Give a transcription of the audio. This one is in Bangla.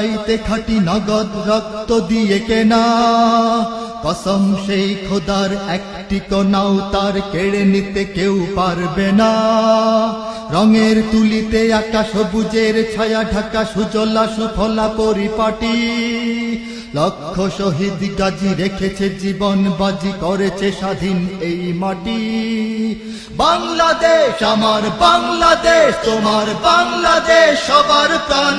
চাইতে খাটি নগদ রক্ত দিয়ে কেনা। কসম সেই খোদার একটি কনাও তার কেড়ে নিতে কেউ পারবে না। রঙের তুলিতে আকাশ সবুজের ছায়া ঢাকা সুজলা সুফলা পরিপাটি। লক্ষ শহীদ গাজী রেখেছে জীবন, বাজি করেছে স্বাধীন এই মাটি। বাংলাদেশ, আমার বাংলাদেশ, তোমার বাংলাদেশ সবার প্রাণ।